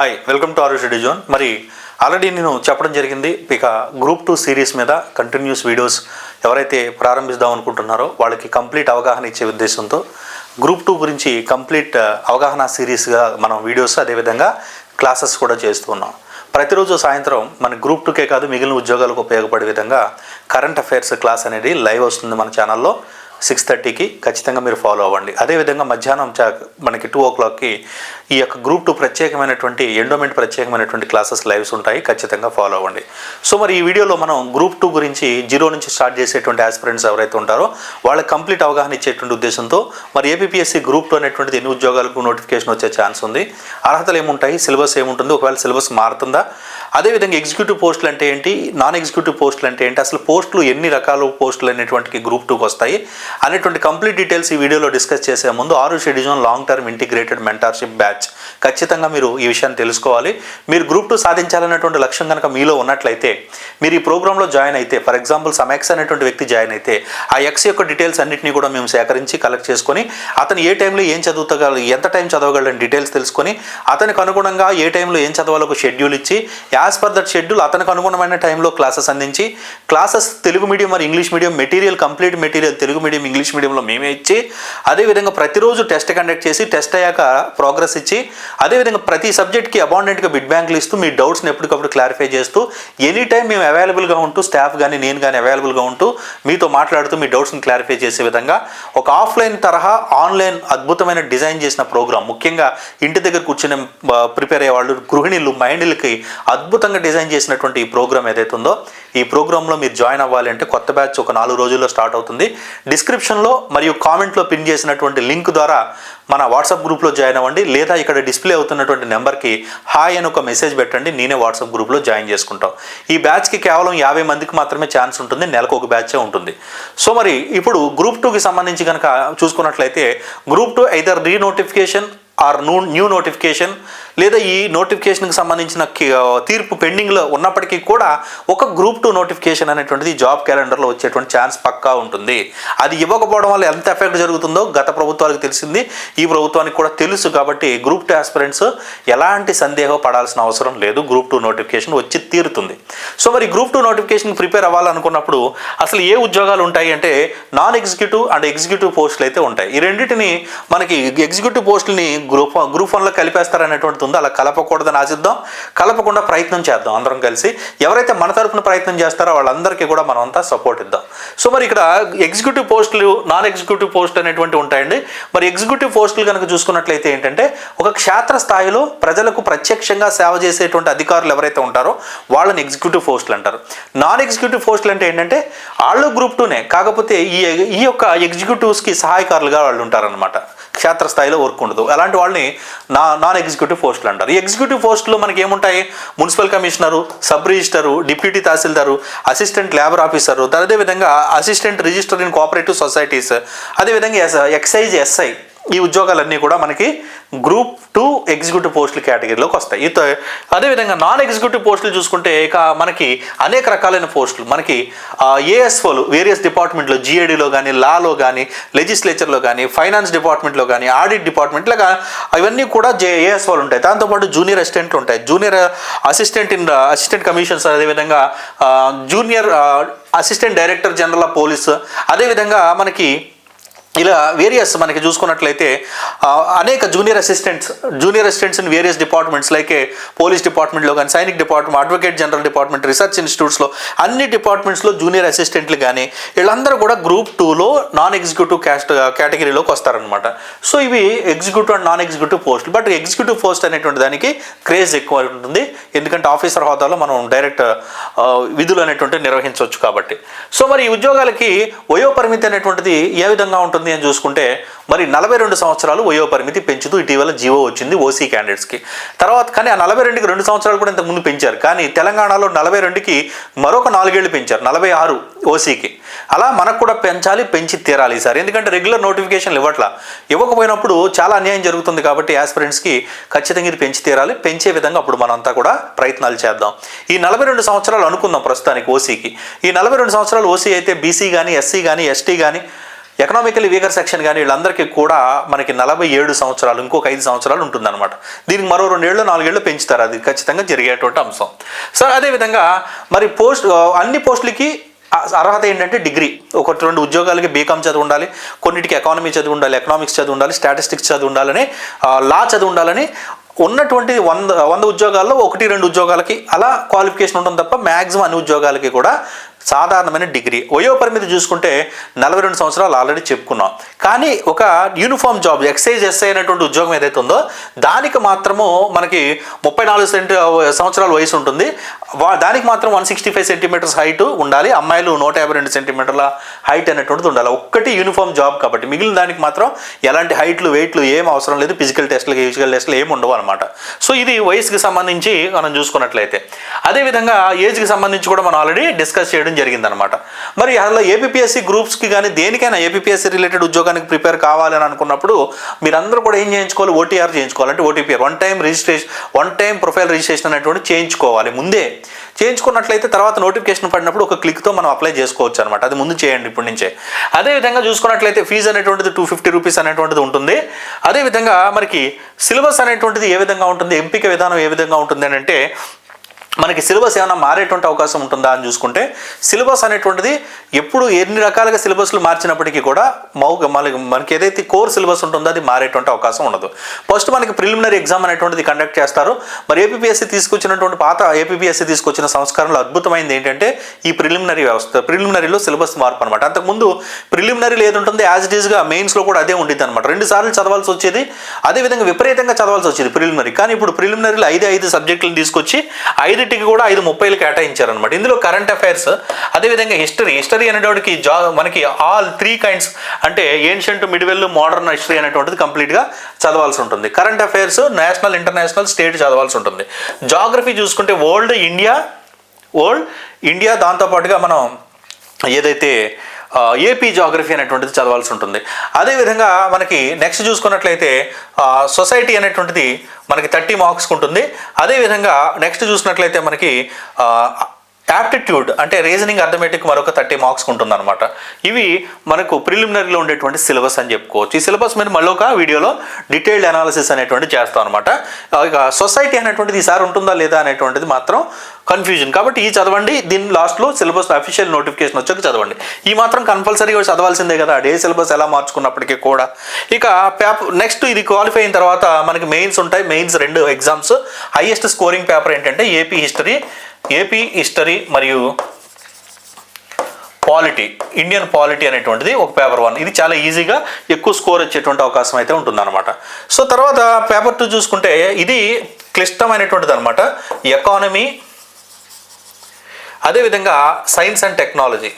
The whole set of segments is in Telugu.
Hi welcome to Aarush zone మరి ఆల్రెడీ నేను చెప్పడం జరిగింది ఇక గ్రూప్ టూ సిరీస్ మీద కంటిన్యూస్ వీడియోస్ ఎవరైతే ప్రారంభిద్దాం అనుకుంటున్నారో వాళ్ళకి కంప్లీట్ అవగాహన ఇచ్చే ఉద్దేశంతో గ్రూప్ టూ గురించి కంప్లీట్ uh, అవగాహన సిరీస్గా మనం వీడియోస్ అదేవిధంగా క్లాసెస్ కూడా చేస్తున్నాం ప్రతిరోజు సాయంత్రం మన గ్రూప్ టూకే కాదు మిగిలిన ఉద్యోగాలకు ఉపయోగపడే విధంగా కరెంట్ అఫైర్స్ క్లాస్ అనేది లైవ్ వస్తుంది మన ఛానల్లో సిక్స్ థర్టీకి ఖచ్చితంగా మీరు ఫాలో అవ్వండి. అదేవిధంగా మధ్యాహ్నం చా మనకి టూ ఓ క్లాక్కి ఈ యొక్క గ్రూప్ టూ ప్రత్యేకమైనటువంటి ఎండోమెంట్ ప్రత్యేకమైనటువంటి క్లాసెస్ లైవ్స్ ఉంటాయి. ఖచ్చితంగా ఫాలో అవ్వండి. సో మరి ఈ వీడియోలో మనం గ్రూప్ టూ గురించి జీరో నుంచి స్టార్ట్ చేసేటువంటి ఆస్పిరెంట్స్ ఎవరైతే ఉంటారో వాళ్ళకి కంప్లీట్ అవగాహన ఇచ్చేటువంటి ఉద్దేశంతో మరి ఏపీఎస్సీ గ్రూప్ టూ అనేటువంటిది ఎన్ని ఉద్యోగాలకు నోటిఫికేషన్ వచ్చే ఛాన్స్ ఉంది. అర్హతలు ఏముంటాయి? సిలబస్ ఏముంటుంది? ఒకవేళ సిలబస్ మారుతుందా? అదేవిధంగా ఎగ్జిక్యూటివ్ పోస్టులు అంటే ఏంటి? నాన్ ఎగ్జిక్యూటివ్ పోస్టులు అంటే ఏంటి? అసలు పోస్టులు ఎన్ని రకాల పోస్టులు అనేటువంటి గ్రూప్ టూకి వస్తాయి. అనేటువంటి కంప్లీట్ డీటెయిల్స్ ఈ వీడియోలో డిస్కస్ చేసే ముందు ఆరు షెడ్యూజన్ long term integrated mentorship batch ఖచ్చితంగా మీరు ఈ విషయాన్ని తెలుసుకోవాలి. మీరు గ్రూప్ టూ సాధించాలనేటువంటి లక్ష్యం కనుక మీలో ఉన్నట్లయితే మీరు ఈ ప్రోగ్రాంలో జాయిన్ అయితే ఫర్ ఎగ్జాంపుల్ సమ్ ఎక్స్ అనేటువంటి వ్యక్తి జాయిన్ అయితే ఆ ఎక్స్ యొక్క డీటెయిల్స్ అన్నింటినీ కూడా మేము సేకరించి కలెక్ట్ చేసుకొని అతను ఏ టైంలో ఏం చదువుతగలరు ఎంత టైం చదవగలని డీటెయిల్స్ తెలుసుకొని అతనికి అనుగుణంగా ఏ టైంలో ఏం చదవాలో ఒక షెడ్యూల్ ఇచ్చి యాజ్ పర్ దట్ షెడ్యూల్ అతనికి అనుగుణమైన టైంలో క్లాసెస్ అందించి క్లాసెస్ తెలుగు మీడియం మరి English medium material complete material Telugu medium English మీడియంలో మేమే ఇచ్చి అదేవిధంగా ప్రతిరోజు టెస్ట్ కండక్ట్ చేసి టెస్ట్ అయ్యాక ప్రోగ్రెస్ ఇచ్చి అదేవిధంగా ప్రతి సబ్జెక్ట్కి అబాండెంట్గా బిడ్ బ్యాంకులు ఇస్తూ మీ డౌట్స్ని ఎప్పటికప్పుడు క్లారిఫై చేస్తూ ఎనీ టైం మేము అవైలబుల్గా ఉంటూ స్టాఫ్ కానీ నేను కానీ అవైలబుల్గా ఉంటూ మీతో మాట్లాడుతూ మీ డౌట్స్ని క్లారిఫై చేసే విధంగా ఒక ఆఫ్లైన్ తరహా ఆన్లైన్ అద్భుతమైన డిజైన్ చేసిన ప్రోగ్రామ్ ముఖ్యంగా ఇంటి దగ్గర కూర్చుని ప్రిపేర్ అయ్యే వాళ్ళు గృహిణులు మైండ్లకి అద్భుతంగా డిజైన్ చేసినటువంటి ఈ ప్రోగ్రామ్ ఏదైతే ఉందో ఈ ప్రోగ్రాంలో మీరు జాయిన్ అవ్వాలి అంటే కొత్త బ్యాచ్ ఒక నాలుగు రోజుల్లో స్టార్ట్ అవుతుంది. డిస్క్రిప్షన్లో మరియు కామెంట్లో పిన్ చేసినటువంటి లింక్ ద్వారా మన వాట్సాప్ గ్రూప్లో జాయిన్ అవ్వండి. లేదా ఇక్కడ డిస్ప్లే అవుతున్నటువంటి నెంబర్కి హాయ్ అని ఒక మెసేజ్ పెట్టండి. నేనే వాట్సాప్ గ్రూప్లో జాయిన్ చేసుకుంటాం. ఈ బ్యాచ్కి కేవలం యాభై మందికి మాత్రమే ఛాన్స్ ఉంటుంది. నెలకు ఒక బ్యాచే ఉంటుంది. సో మరి ఇప్పుడు గ్రూప్ టూకి సంబంధించి కనుక చూసుకున్నట్లయితే group two either re notification or new new notification లేదా ఈ నోటిఫికేషన్కి సంబంధించిన తీర్పు పెండింగ్లో ఉన్నప్పటికీ కూడా ఒక గ్రూప్ టూ నోటిఫికేషన్ అనేటువంటిది జాబ్ క్యాలెండర్లో వచ్చేటువంటి ఛాన్స్ పక్కా ఉంటుంది. అది ఇవ్వకపోవడం వల్ల ఎంత ఎఫెక్ట్ జరుగుతుందో గత ప్రభుత్వాలకు తెలిసింది. ఈ ప్రభుత్వానికి కూడా తెలుసు కాబట్టి గ్రూప్ టూ ఆస్పిరెంట్స్ ఎలాంటి సందేహం పడాల్సిన అవసరం లేదు. గ్రూప్ టూ నోటిఫికేషన్ వచ్చి తీరుతుంది. సో మరి గ్రూప్ టూ నోటిఫికేషన్ ప్రిపేర్ అవ్వాలనుకున్నప్పుడు అసలు ఏ ఉద్యోగాలు ఉంటాయి అంటే నాన్ ఎగ్జిక్యూటివ్ అండ్ ఎగ్జిక్యూటివ్ పోస్టులు అయితే ఉంటాయి. ఈ రెండింటిని మనకి ఎగ్జిక్యూటివ్ పోస్టులని గ్రూప్ గ్రూప్ వన్లో కలిపేస్తారనేటువంటి ఉందో అలా కలపకూడదని ఆశిద్దాం. కలపకుండా ప్రయత్నం చేద్దాం అందరం కలిసి. ఎవరైతే మన తరపున ప్రయత్నం చేస్తారో వాళ్ళందరికీ కూడా మనం అంతా సపోర్ట్ ఇద్దాం. సో మరి ఇక్కడ ఎగ్జిక్యూటివ్ పోస్టులు నాన్ ఎగ్జిక్యూటివ్ పోస్ట్ అనేటువంటి ఉంటాయండి. మరి ఎగ్జిక్యూటివ్ పోస్టులు కనుక చూసుకున్నట్లయితే ఏంటంటే ఒక క్షేత్ర స్థాయిలో ప్రజలకు ప్రత్యక్షంగా సేవ చేసేటువంటి అధికారులు ఎవరైతే ఉంటారో వాళ్ళని ఎగ్జిక్యూటివ్ పోస్టులు అంటారు. నాన్ ఎగ్జిక్యూటివ్ పోస్టులు అంటే ఏంటంటే వాళ్ళు గ్రూప్ టూనే కాకపోతే ఈ ఈ యొక్క ఎగ్జిక్యూటివ్స్కి సహాయకారులుగా వాళ్ళు ఉంటారనమాట క్షేత్రస్థాయిలో వర్క్ ఉండదు. అలాంటి వాళ్ళని నా నాన్ ఎగ్జిక్యూటివ్ పోస్టులు అంటారు. ఈ ఎగ్జిక్యూటివ్ పోస్టులో మనకి ఏముంటాయి? Municipal commissioner sub registrar deputy tahsildar assistant labour officer అదేవిధంగా assistant registrar in cooperative societies అదేవిధంగా ఎస్ ఎక్సైజ్ ఎస్ఐ ఈ ఉద్యోగాలన్నీ కూడా మనకి గ్రూప్ టూ ఎగ్జిక్యూటివ్ పోస్టుల కేటగిరీలోకి వస్తాయి. ఇత అదేవిధంగా నాన్ ఎగ్జిక్యూటివ్ పోస్టులు చూసుకుంటే ఇక మనకి అనేక రకాలైన పోస్టులు. మనకి ఏఎస్ఓలు వేరియస్ డిపార్ట్మెంట్లో జిఏడిలో కానీ లాలో కానీ లెజిస్లేచర్లో కానీ ఫైనాన్స్ డిపార్ట్మెంట్లో కానీ ఆడిట్ డిపార్ట్మెంట్లో ఇవన్నీ కూడా జే ఏఎస్ఓలు ఉంటాయి. దాంతోపాటు జూనియర్ అసిస్టెంట్లు ఉంటాయి. Junior assistant in assistant commissions అదేవిధంగా junior assistant director general of police. అదేవిధంగా మనకి ఇలా వేరియస్ మనకి చూసుకున్నట్లయితే అనేక junior assistants junior assistants in various departments like police డిపార్ట్మెంట్లో కానీ Sainik department advocate general department research ఇన్స్టిట్యూట్స్లో అన్ని డిపార్ట్మెంట్స్లో జూనియర్ అసిస్టెంట్లు కానీ వీళ్ళందరూ కూడా గ్రూప్ టూలో నాన్ ఎగ్జిక్యూటివ్ క్యాస్ట్ కేటగిరీలోకి వస్తారనమాట సో ఇవి ఎగ్జిక్యూటివ్ అండ్ నాన్ ఎగ్జిక్యూటివ్ పోస్టులు బట్ ఎగ్జిక్యూటివ్ పోస్ట్ అనేటువంటి దానికి క్రేజ్ ఎక్కువ ఉంటుంది ఎందుకంటే ఆఫీసర్ హోదాలో మనం డైరెక్ట్ విధులు అనేటువంటి నిర్వహించవచ్చు కాబట్టి. సో మరి ఈ ఉద్యోగాలకి వయోపరిమితి అనేటువంటిది ఏ విధంగా ఉంటుంది? అని చూసుకుంటే మరి నలభై రెండు సంవత్సరాలు వయో పరిమితి పెంచుతూ ఇటీవల జీవో వచ్చింది ఓసీ క్యాండిడేట్స్కి. తర్వాత కానీ ఆ నలభై రెండుకి రెండు సంవత్సరాలు కూడా ఇంతకుముందు పెంచారు. కానీ తెలంగాణలో నలభై రెండుకి మరొక నాలుగేళ్ళు పెంచారు నలభై ఆరు ఓసీకి. అలా మనకు కూడా పెంచాలి పెంచి తీరాలి సార్ ఎందుకంటే రెగ్యులర్ నోటిఫికేషన్లు ఇవ్వట్లా. ఇవ్వకపోయినప్పుడు చాలా అన్యాయం జరుగుతుంది కాబట్టి యాస్పిరెంట్స్కి ఖచ్చితంగా ఇది పెంచి తీరాలి. పెంచే విధంగా అప్పుడు మనంతా కూడా ప్రయత్నాలు చేద్దాం. ఈ నలభై రెండు సంవత్సరాలు అనుకుందాం ప్రస్తుతానికి ఓసీకి. ఈ నలభై రెండు సంవత్సరాలు ఓసీ అయితే బీసీ కానీ ఎస్సీ కానీ ఎస్టీ కానీ ఎకనామికలీ వీకర్ సెక్షన్ కానీ వీళ్ళందరికీ కూడా మనకి నలభై ఏడు సంవత్సరాలు ఇంకొక ఐదు సంవత్సరాలు ఉంటుందన్నమాట. దీనికి మరో రెండేళ్ళు నాలుగేళ్ళు పెంచుతారు. అది ఖచ్చితంగా జరిగేటువంటి అంశం. సో అదేవిధంగా మరి పోస్ట్ అన్ని పోస్టులకి అర్హత ఏంటంటే డిగ్రీ. ఒకటి రెండు ఉద్యోగాలకి బీకామ్ చదివి ఉండాలి కొన్నిటికి ఎకానమీ చదివి ఉండాలి ఎకనామిక్స్ చదివి ఉండాలి స్టాటిస్టిక్స్ చదివి ఉండాలని లా చదివి ఉండాలని ఉన్నటువంటి వంద వంద ఉద్యోగాల్లో ఒకటి రెండు ఉద్యోగాలకి అలా క్వాలిఫికేషన్ ఉంటుంది తప్ప మ్యాక్సిమం అన్ని ఉద్యోగాలకి కూడా సాధారణమైన డిగ్రీ. వయో పరిమితి చూసుకుంటే నలభై రెండు సంవత్సరాలు ఆల్రెడీ చెప్పుకున్నాం. కానీ ఒక యూనిఫామ్ జాబ్ ఎక్సైజ్ ఎస్ఐ అయినటువంటి ఉద్యోగం ఏదైతే ఉందో దానికి మాత్రము మనకి ముప్పై నాలుగు సెంటి సంవత్సరాల వయసు ఉంటుంది. వా- దానికి మాత్రం one sixty five centimetres height ఉండాలి. అమ్మాయిలు నూట యాభై రెండు సెంటీమీటర్ల హైట్ అనేటువంటిది ఉండాలి. ఒక్కటి యూనిఫామ్ జాబ్ కాబట్టి మిగిలిన దానికి మాత్రం ఎలాంటి హైట్లు వెయిట్లు ఏం అవసరం లేదు. ఫిజికల్ టెస్ట్లు ఫిజికల్ టెస్ట్లు ఏమి ఉండవు అనమాట సో ఇది వయసుకి సంబంధించి మనం చూసుకున్నట్లయితే. అదేవిధంగా ఏజ్కి సంబంధించి కూడా మనం ఆల్రెడీ డిస్కస్ చేయడం జరిగిందనమాట. మరి అలా ఏపీఎస్సీ గ్రూప్స్కి కానీ దేనికైనా ఏపీఎస్సీ రిలేటెడ్ ఉద్యోగానికి ప్రిపేర్ కావాలని అనుకున్నప్పుడు మీరందరూ కూడా ఏం చేయించుకోవాలి? ఓటీఆర్ చేయించుకోవాలి. అంటే OTPR one time registration one time profile registration అనేటువంటి చేయించుకోవాలి ముందే. చేయించుకున్నట్లయితే తర్వాత నోటిఫికేషన్ పడినప్పుడు ఒక క్లిక్తో మనం అప్లై చేసుకోవచ్చు అనమాట అది ముందు చేయండి ఇప్పటి నుంచే. అదేవిధంగా చూసుకున్నట్లయితే ఫీజు అనేటువంటిది టూ ఫిఫ్టీ రూపీస్ అనేటువంటిది ఉంటుంది. అదేవిధంగా మనకి సిలబస్ అనేటువంటిది ఏ విధంగా ఉంటుంది? ఎంపిక విధానం ఏ విధంగా ఉంటుంది అని అంటే మనకి సిలబస్ ఏమైనా మారేటువంటి అవకాశం ఉంటుందా అని చూసుకుంటే సిలబస్ అనేటువంటిది ఎప్పుడు ఎన్ని రకాలుగా సిలబస్లు మార్చినప్పటికీ కూడా మౌ మనకి మనకి ఏదైతే కోర్ సిలబస్ ఉంటుందో అది మారేటువంటి అవకాశం ఉండదు. ఫస్ట్ మనకి ప్రిలిమినరీ ఎగ్జామ్ అనేటువంటిది కండక్ట్ చేస్తారు. మరి ఏపీఎస్సీ తీసుకొచ్చినటువంటి పాత ఏపీఎస్సీ తీసుకొచ్చిన సంస్కరణలో అద్భుతమైనది ఏంటంటే ఈ ప్రిలిమినరీ వ్యవస్థ ప్రిలిమినరీలో సిలబస్ మార్పు అనమాట అంతకుముందు ప్రిలిమినరీలో ఏది ఉంటుంది యాజ్ ఇట్ ఈస్గా మెయిన్స్లో కూడా అదే ఉండిద్ది అనమాట రెండు సార్లు చదవాల్సి వచ్చేది అదేవిధంగా విపరీతంగా చదవాల్సి వచ్చేది ప్రిలిమినరీ. కానీ ఇప్పుడు ప్రిలిమినరీలో ఐదు ఐదు సబ్జెక్టులను తీసుకొచ్చి ఐదు ఐదుటికి కూడా ఐదు ముప్పైలు కేటాయించారనమాట ఇందులో కరెంట్ అఫైర్స్ అదేవిధంగా హిస్టరీ హిస్టరీ అనేటోడికి జా మనకి ఆల్ త్రీ కైండ్స్ అంటే ఏన్షియంట్ మిడివెల్ మోడర్న్ హిస్టరీ అనేటువంటిది కంప్లీట్గా చదవాల్సి ఉంటుంది. Current affairs national international state చదవాల్సి ఉంటుంది. జాగ్రఫీ చూసుకుంటే వరల్డ్ ఇండియా వరల్డ్ ఇండియా దాంతోపాటుగా మనం ఏదైతే ఏపీ జాగ్రఫీ అనేటువంటిది చదవాల్సి ఉంటుంది. అదేవిధంగా మనకి నెక్స్ట్ చూసుకున్నట్లయితే సొసైటీ అనేటువంటిది మనకి థర్టీ మార్క్స్కి ఉంటుంది. అదేవిధంగా నెక్స్ట్ చూసినట్లయితే మనకి యాప్టిట్యూడ్ అంటే రీజనింగ్ అథమెటిక్ మరొక థర్టీ మార్క్స్ ఉంటుందన్నమాట. ఇవి మనకు ప్రిలిమినరీలో ఉండేటువంటి సిలబస్ అని చెప్పుకోవచ్చు. ఈ సిలబస్ మీద మళ్ళీ ఒక వీడియోలో డీటెయిల్డ్ అనాలిసిస్ అనేటువంటి చేస్తాం అనమాట ఇక సొసైటీ అనేటువంటిది ఈసారి ఉంటుందా లేదా అనేటువంటిది మాత్రం కన్ఫ్యూజన్ కాబట్టి ఈ చదవండి దీని లాస్ట్లో సిలబస్ అఫీషియల్ నోటిఫికేషన్ వచ్చాక చదవండి. ఈ మాత్రం కంపల్సరీగా చదవాల్సిందే కదా. డే సిలబస్ ఎలా మార్చుకున్నప్పటికీ కూడా. ఇక పేపర్ నెక్స్ట్ ఇది క్వాలిఫై అయిన తర్వాత మనకి మెయిన్స్ ఉంటాయి. మెయిన్స్ రెండు ఎగ్జామ్స్ హైయెస్ట్ స్కోరింగ్ పేపర్ ఏంటంటే ఏపీ హిస్టరీ ఏపీ హిస్టరీ మరియు పాలిటీ ఇండియన్ పాలిటీ అనేటువంటిది ఒక పేపర్ వన్ ఇది చాలా ఈజీగా ఎక్కువ స్కోర్ వచ్చేటువంటి అవకాశం అయితే ఉంటుందన్నమాట. సో తర్వాత పేపర్ టూ చూసుకుంటే ఇది క్లిష్టమైనటువంటిది అనమాట ఎకానమీ అదేవిధంగా science and technology.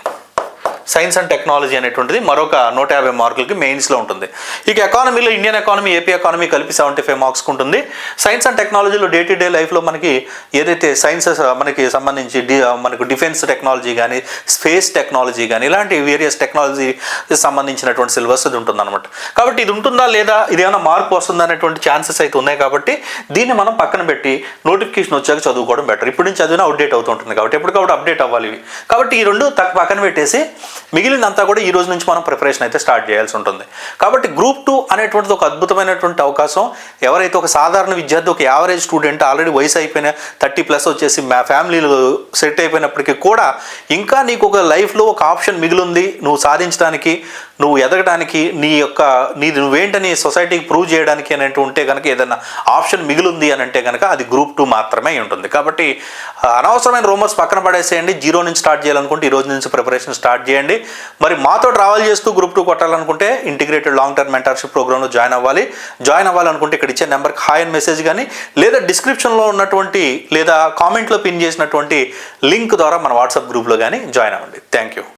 Science and technology అనేటువంటిది మరొక నూట యాభై మార్కులకి మెయిన్స్లో ఉంటుంది. ఇక ఎకానమీలో ఇండియన్ ఎకానమీ ఏపీ ఎకానమీ కలిపి సెవెంటీ ఫైవ్ మార్క్స్కి ఉంటుంది. సైన్స్ అండ్ టెక్నాలజీలో డే టు డే లైఫ్లో మనకి ఏదైతే సైన్సెస్ మనకి సంబంధించి డి మనకు డిఫెన్స్ టెక్నాలజీ కానీ స్పేస్ టెక్నాలజీ కానీ ఇలాంటి వేరియస్ టెక్నాలజీ సంబంధించినటువంటి సిలబస్ ఇది ఉంటుందన్నమాట. కాబట్టి ఇది ఉంటుందా లేదా ఇది ఏమైనా మార్పు వస్తుందా అనేటువంటి ఛాన్సెస్ అయితే ఉన్నాయి కాబట్టి దీన్ని మనం పక్కన పెట్టి నోటిఫికేషన్ వచ్చాక చదువుకోవడం బెటర్. ఇప్పుడు నుంచి చదివినా అప్డేట్ అవుతుంటుంది కాబట్టి ఎప్పటికప్పుడు అప్డేట్ అవ్వాలి ఇవి. కాబట్టి ఈ రెండు తక్కువ పక్కన పెట్టేసి మిగిలినంతా కూడా ఈ రోజు నుంచి మనం ప్రిపరేషన్ అయితే స్టార్ట్ చేయాల్సి ఉంటుంది. కాబట్టి గ్రూప్ టూ అనేటువంటిది ఒక అద్భుతమైనటువంటి అవకాశం. ఎవరైతే ఒక సాధారణ విద్యార్థి ఒక యావరేజ్ స్టూడెంట్ ఆల్రెడీ వయసు అయిపోయిన థర్టీ ప్లస్ వచ్చేసి మా ఫ్యామిలీలో సెట్ అయిపోయినప్పటికీ కూడా ఇంకా నీకు ఒక లైఫ్లో ఒక ఆప్షన్ మిగిలింది. నువ్వు సాధించడానికి నువ్వు ఎదగడానికి నీ యొక్క నీది నువ్వేంటని సొసైటీకి ప్రూవ్ చేయడానికి అని అంటూ ఉంటే కనుక ఏదైనా ఆప్షన్ మిగిలింది అని అంటే కనుక అది గ్రూప్ టూ మాత్రమే ఉంటుంది. కాబట్టి అనవసరమైన రూమర్స్ పక్కన పడేసేయండి. జీరో నుంచి స్టార్ట్ చేయాలనుకుంటే ఈ రోజు నుంచి ప్రిపరేషన్ స్టార్ట్ చేయండి. మరి మాతో ట్రావెల్ చేస్తూ గ్రూప్ టూ కొట్టాలనుకుంటే ఇంటిగ్రేటెడ్ లాంగ్ టర్మ్ మెంటర్షిప్ ప్రోగ్రామ్లో జాయిన్ అవ్వాలి. జాయిన్ అవ్వాలనుకుంటే ఇక్కడ ఇచ్చే నెంబర్కి హాయ్ అని మెసేజ్ కానీ లేదా డిస్క్రిప్షన్లో ఉన్నటువంటి లేదా కామెంట్లో పిన్ చేసినటువంటి లింక్ ద్వారా మన వాట్సాప్ గ్రూప్లో కానీ జాయిన్ అవ్వండి. Thank you